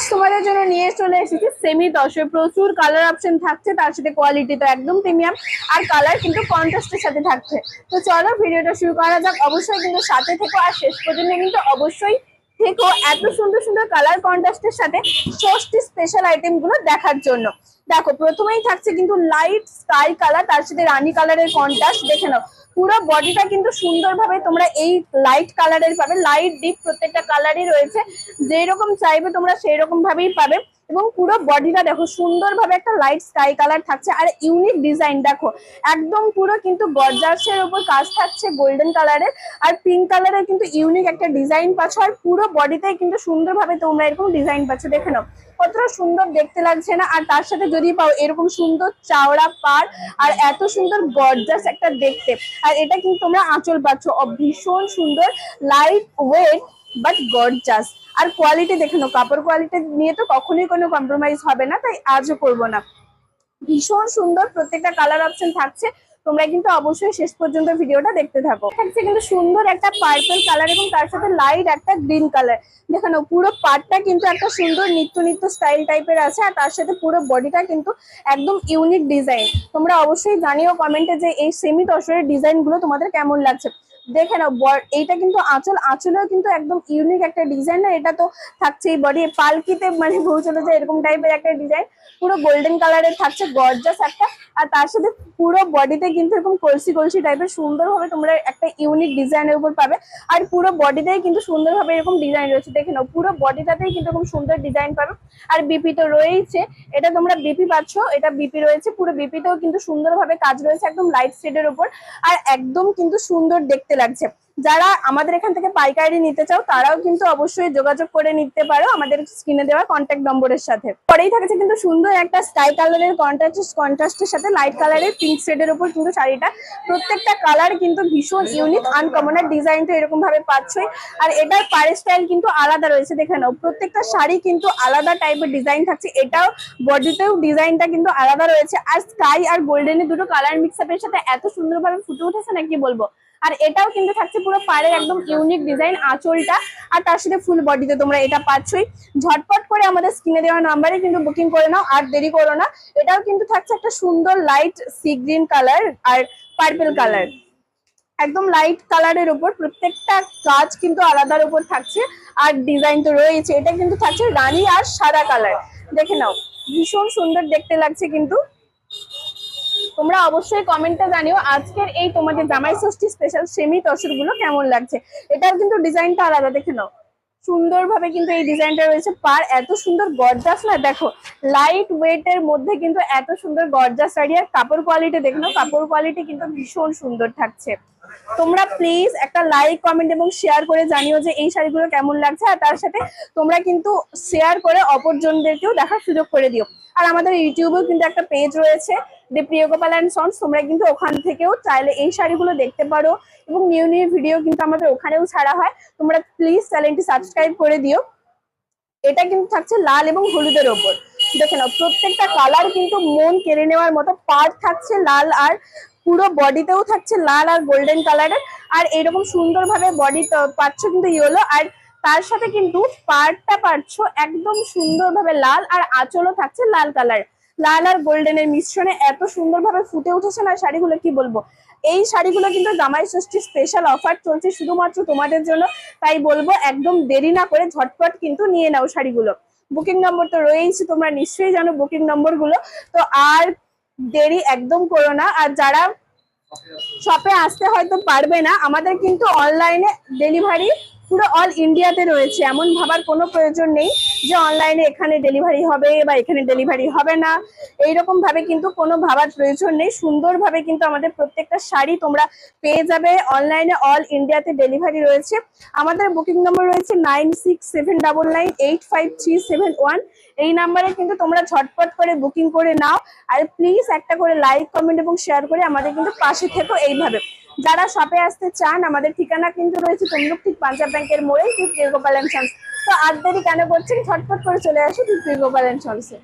আজ তোমাদের জন্য নিয়ে চলে এসেছি সেমি দশে প্রচুর কালার অপশন থাকছে, তার সাথে কোয়ালিটি তো একদম প্রিমিয়াম আর কালার কিন্তু কন্ট্রাস্টের সাথে থাকছে। তো চলো, ভিডিওটা শুরু করা যাক। অবশ্যই কিন্তু সাথে থেকে। আর শেষ পর্যন্ত কিন্তু অবশ্যই থেকো এত সুন্দর সুন্দর কালার কন্ট্রাস্টের সাথে ষষ্ঠী স্পেশাল আইটেমগুলো দেখার জন্য। দেখো প্রথমেই থাকছে কিন্তু লাইট স্কাই কালার তার সাথে রানী কালারের কন্ট্রাস্ট দেখে নাও। পুরো বডিটা কিন্তু সুন্দরভাবে তোমরা এই লাইট কালারের পাবে। লাইট ডিপ প্রত্যেকটা কালারই রয়েছে। যেরকম চাইবে তোমরা সেই রকম ভাবেই পাবে। এবং পুরো বডিটা দেখো, সুন্দরভাবে একটা লাইট স্কাই কালার থাকছে আর ইউনিক ডিজাইন দেখো, একদম পুরো কিন্তু গর্জাসের উপর কাজ থাকছে গোল্ডেন কালারের আর পিঙ্ক কালারের কিন্তু ইউনিক একটা ডিজাইন পাচ্ছ আর পুরো বডিতে কিন্তু সুন্দরভাবে তোমরা এরকম ডিজাইন পাচ্ছ। দেখে নাও, কতটা সুন্দর দেখতে লাগছে না? আর তার সাথে যদি পাও এরকম সুন্দর চাওড়া পার আর এত সুন্দর গর্জাস একটা দেখতে। আর এটা কিন্তু তোমরা আঁচল পাচ্ছ। ভীষণ সুন্দর লাইট ওয়েট বাট গর্জাস আর কোয়ালিটি দেখে নাও, কাপড় কোয়ালিটি নিয়ে তো কখনোই কোনো কম্প্রোমাইজ হবে না, তাই আজও করব না। ভীষণ সুন্দর প্রত্যেকটা কালার অপশন থাকছে, তোমরা কিন্তু অবশ্যই শেষ পর্যন্ত ভিডিওটা দেখতে থাকো। থাকছে কিন্তু সুন্দর একটা পার্পল কালার এবং তার সাথে লাইট একটা গ্রিন কালার দেখো না পুরো পার্টটা কিন্তু একটা সুন্দর নিত্য নিত্য স্টাইল টাইপের আছে, আর তার সাথে পুরো বডিটা কিন্তু একদম ইউনিক ডিজাইন তোমরা অবশ্যই জানিও কমেন্টে যে এই সেমি তসরের ডিজাইনগুলো তোমাদের কেমন লাগছে। দেখে নাও এইটা কিন্তু আঁচল, আঁচলেও কিন্তু একদম ইউনিক একটা ডিজাইন না, এটা তো থাকছেই বডি পালকিতে মানে পৌঁছানো যায় এরকম টাইপের একটা ডিজাইন পুরো গোল্ডেন কালারের থাকছে গর্জাস একটা। আর তার সাথে পুরো বডিতে কিন্তু এরকম কলসি কলসি টাইপের সুন্দরভাবে তোমরা একটা ইউনিক ডিজাইনের উপর পাবে। আর পুরো বডিতেই কিন্তু সুন্দরভাবে এরকম ডিজাইন রয়েছে, দেখে নাও। পুরো বডিটাতেই কিন্তু এরকম সুন্দর ডিজাইন পাবে। আর বিপি তো রয়েছে এটা তোমরা বিপি পাচ্ছ, এটা বিপি রয়েছে। পুরো বিপিতেও কিন্তু সুন্দরভাবে কাজ রয়েছে একদম লাইট শেডের উপর। আর একদম কিন্তু সুন্দর দেখতে লাগছে। যারা আমাদের এখান থেকে পাইকারি নিতে চাও, তারাও কিন্তু অবশ্যই যোগাযোগ করে নিতে পারো আমাদের স্ক্রিনে দেওয়া কন্ট্যাক্ট নম্বরের সাথে। পরেই থাকছে কিন্তু সুন্দর একটা স্কাই কালারের কন্ট্রাস্ট কন্ট্রাস্টের সাথে লাইট কালারের পিঙ্ক শেডের উপর কিন্তু শাড়িটা। প্রত্যেকটা কালার কিন্তু ভীষণ ইউনিক আনকমন আর ডিজাইন তো এরকম ভাবে পাচ্ছই। আর এটার পাড়ের স্টাইল কিন্তু আলাদা রয়েছে, দেখে নাও। প্রত্যেকটা শাড়ি কিন্তু আলাদা টাইপের ডিজাইন থাকছে। এটাও বডিতেও ডিজাইনটা কিন্তু আলাদা রয়েছে। আর স্কাই আর গোল্ডেনের দুটো কালার মিক্স আপের সাথে এত সুন্দরভাবে ফুটে উঠেছে না কি বলব? আর এটাও কিন্তু থাকছে পুরো পাড়ের একদম ইউনিক ডিজাইন আঁচলটা। আর তার সাথে ফুল বডিতে তোমরা এটা পাচ্ছই। ঝটপট করে আমাদের স্ক্রিনে দেওয়া নাম্বারে কিন্তু বুকিং করে নাও, আর দেরি করো না। এটাও কিন্তু থাকছে একটা সুন্দর লাইট সি গ্রিন কালার আর পার্পেল কালার একদম লাইট কালারের উপর প্রত্যেকটা কাজ কিন্তু আলাদার উপর থাকছে, আর ডিজাইন তো রয়েছে এটা কিন্তু থাকছে রানী আর সাদা কালার দেখে নাও, ভীষণ সুন্দর দেখতে লাগছে কিন্তু। তোমরা অবশ্যই কমেন্টটা জানিও আজকের এই তোমাদের জামাই ষষ্ঠী স্পেশাল সেমি তসরগুলো কেমন লাগছে। এটার কিন্তু ডিজাইনটা আলাদা, দেখে নাও। সুন্দরভাবে কিন্তু এই ডিজাইনটা রয়েছে। পার এত সুন্দর গর্জাস না, দেখো লাইট ওয়েট এর মধ্যে কিন্তু এত সুন্দর গর্জাস শাড়ি আর কাপড় কোয়ালিটি দেখো কাপড় কোয়ালিটি কিন্তু ভীষণ সুন্দর থাকছে। তোমরা প্লিজ একটা লাইক কমেন্ট এবং শেয়ার করে জানিও যে এই শাড়িগুলো কেমন লাগছে আর তার সাথে তোমরা কিন্তু শেয়ার করে অপরজনদেরকেও দেখার সুযোগ করে দিও। আর আমাদের ইউটিউবেও কিন্তু একটা পেজ রয়েছে দি প্রিয়গোপাল অ্যান্ড সন্স তোমরা কিন্তু ওখান থেকেও চাইলে এই শাড়িগুলো দেখতে পারো এবং নিউ নিউ ভিডিও কিন্তু আমাদের ওখানেও ছাড়া হয়। তোমরা প্লিজ চ্যানেলটি সাবস্ক্রাইব করে দিও। এটা কিন্তু থাকছে লাল এবং হলুদের ওপর। দেখে নাও, প্রত্যেকটা কালার কিন্তু মন কেড়ে নেওয়ার মতো পার্ট থাকছে লাল আর পুরো বডিতেও থাকছে লাল আর গোল্ডেন কালারের আর এরকম সুন্দরভাবে বডি পাচ্ছ কিন্তু ইয়েলো আর তার সাথে কিন্তু পার্টটা পাচ্ছ একদম সুন্দরভাবে লাল, আর আঁচলও থাকছে লাল কালার লাল আর গোল্ডেনের মিশ্রণে এত সুন্দরভাবে ফুটে উঠেছে না শাড়িগুলো, কি বলব? এই শাড়িগুলো কিন্তু জামাই ষষ্ঠী স্পেশাল অফার চলছে শুধুমাত্র তোমাদের জন্য। তাই বলব একদম দেরি না করে ঝটপট কিন্তু নিয়ে নাও শাড়িগুলো। বুকিং নম্বর তো রয়েছে তোমরা নিশ্চয়ই জানো বুকিং নম্বরগুলো। তো আর দেরি একদম করো না। আর যারা শপে আসতে হয়তো পারবে না, আমাদের কিন্তু অনলাইনে ডেলিভারি পুরো অল ইন্ডিয়াতে রয়েছে। এমন ভাবার কোনো প্রয়োজন নেই। যে অনলাইনে এখানে ডেলিভারি হবে বা এখানে ডেলিভারি হবে না, এইরকম ভাবে কিন্তু কোনো ভাবার প্রয়োজন নেই। সুন্দরভাবে কিন্তু আমাদের প্রত্যেকটা শাড়ি তোমরা পেয়ে যাবে। অনলাইনে অল ইন্ডিয়াতে ডেলিভারি রয়েছে। আমাদের বুকিং নম্বর রয়েছে nine six seven double nine eight five three seven one এই নাম্বারে কিন্তু তোমরা ঝটপট করে বুকিং করে নাও। আর প্লিজ একটা করে লাইক কমেন্ট এবং শেয়ার করে আমাদের কিন্তু পাশে থেকো এইভাবে। যারা শপে আসতে চান, আমাদের ঠিকানা কিন্তু রয়েছে তমলুক ঠিক পাঞ্জাব ব্যাংকের মোড়ে ঠিক সন্স তো দেরি কেন করছেন ছটফট করে চলে আসো তুই গোপাল অ্যান্ড সন্সে